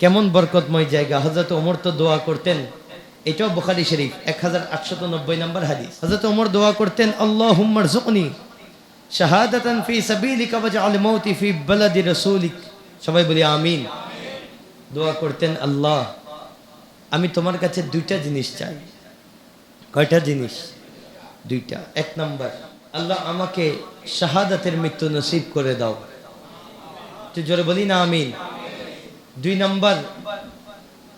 কেমন বরকতময় জায়গা। হজরত ওমর তো দোয়া করতেন, এটাও বুখারি শরীফ এক হাজার আটশত নব্বই নম্বর হাদিস। হজরত ওমর দোয়া করতেন আল্লাহ হুম্মার জুকনি শাহাদাতান ফি সাবিলিকা ওয়াজআল মাউতি ফি বালাদি রাসূলিক। সবাই বলি, আমিন। দোয়া করতেন, আল্লাহ, আমি তোমার কাছে দুইটা জিনিস চাই। কয়টা জিনিস? দুইটা। এক নাম্বার, আল্লাহ আমাকে শাহাদাতের মৃত্যু নসিব করে দাও। তুই জোরে বলি না, আমিন। দুই নম্বর,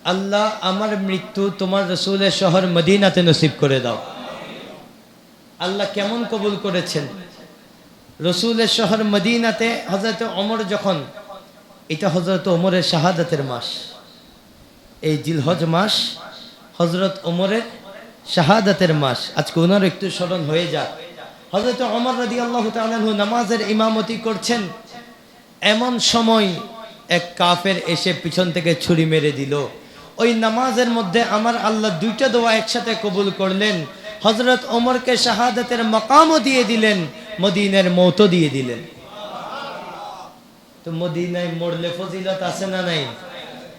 আল্লাহ আমার মৃত্যু তোমার রসুলের শহর মদিনাতে নসিব করে দাও। আল্লাহ কেমন কবুল করেছেন? রসুলের শহর মদিনাতে হজরত অমর যখন, এটা হজরত ওমরের শাহাদাতের মাস। এই জিলহজ মাস হজরত ওমরের শাহাদাতের মাস। আজকে ওনার একটু স্মরণ হয়ে যাক। হজরত অমর রাদি আল্লাহ নামাজের ইমামতি করছেন। এমন সময় এক কাফের এসে পিছন থেকে ছুরি মেরে দিল। ওই নামাজের মধ্যে আমার আল্লাহ দুইটা দোয়া একসাথে কবুল করলেন। হজরত ওমরকে শাহাদাতের মকামও দিয়ে দিলেন, মদিনের মৌতো দিয়ে দিলেন। তো মদিনায় মরলে ফজিলত আছে না নাই?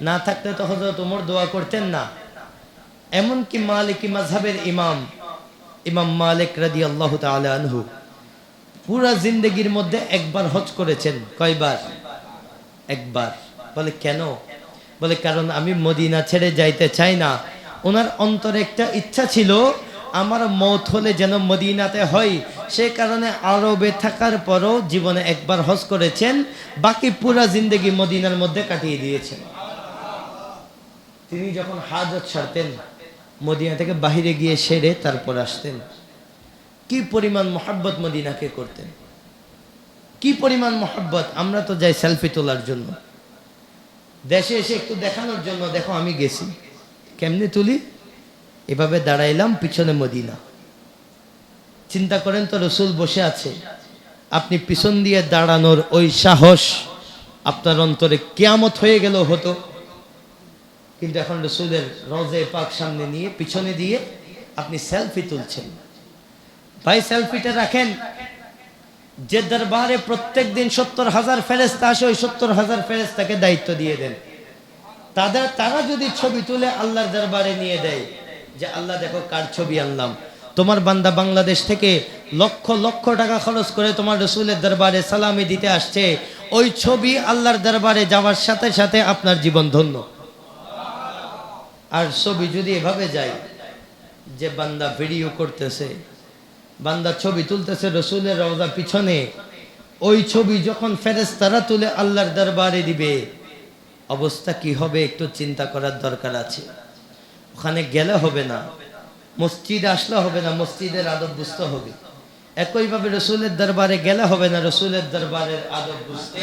না থাকলে তো হজরত ওমর দোয়া করতেন না। এমনকি মালিকি মাঝহাবের ইমাম ইমাম মালিক রাদি আল্লাহ আনহু, পুরা জিন্দগির মধ্যে একবার হজ করেছেন, কয়বার? একবার। বলে, কেন? বলে, কারণ আমি মদিনা ছেড়ে যাইতে চাই না। ওনার অন্তরে একটা ইচ্ছা ছিল, আমার মত হলে যেন মদিনাতে হয়। সে কারণে আরবে থাকার পরও জীবনে একবার হজ করেছেন, বাকি পুরা জিন্দগি মদিনার মধ্যে কাটিয়ে দিয়েছেন। তিনি যখন হাজত ছাড়তেন মদিনা থেকে বাহিরে গিয়ে সেরে তারপর আসতেন। কি পরিমাণ মোহাব্বত মদিনাকে করতেন। কি পরিমাণ মোহাব্বত? আমরা তো যাই সেলফি তোলার জন্য। দেশে এসে একটু দেখানোর জন্য, দেখো আমি গেছি। কেমনে তুলি? এভাবে দাঁড়াইলাম পিছনে মদিনা। চিন্তা করেন তো রসুল বসে আছে। আপনি পিছন দিয়ে দাঁড়ানোর ওই সাহস আপনার অন্তরে কেয়ামত হয়ে গেল হতো। কিন্তু এখন রসুলের রজে পাক সামনে নিয়ে, পিছনে দিয়ে আপনি সেলফি তুলছেন। ভাই সেলফিটা রাখেন। যে দরবারে প্রত্যেক দিন সত্তর হাজার ফেরেস্তা আসে, ওই সত্তর হাজার ফেরেস্তাকে দায়িত্ব দিয়ে দেন। তাদের, তারা যদি ছবি তুলে আল্লাহর দরবারে নিয়ে দেয়, যে আল্লাহ দেখো কার ছবি আনলাম। তোমার বান্দা বাংলাদেশ থেকে লক্ষ লক্ষ টাকা খরচ করে তোমার রসুলের দরবারে সালামি দিতে আসছে, ওই ছবি আল্লাহর দরবারে যাওয়ার সাথে সাথে আপনার জীবন ধন্য। আর ছবি যদি এভাবে যায়, যে বান্দা ভিডিও করতেছে বান্দা ছবি তুলতেছে, রসুলের রওজা পিছনে। ওই ছবি যখন ফেরেস তারা তুলে আল্লাহর দরবারে দিবে, অবস্থা কি হবে একটু চিন্তা করার দরকার আছে। ওখানে গেলে হবে না, মসজিদে আসলে হবে না, মসজিদের আদব বুঝতে হবে। একইভাবে রসুলের দরবারে গেলে হবে না, রসুলের দরবারের আদব বুঝতে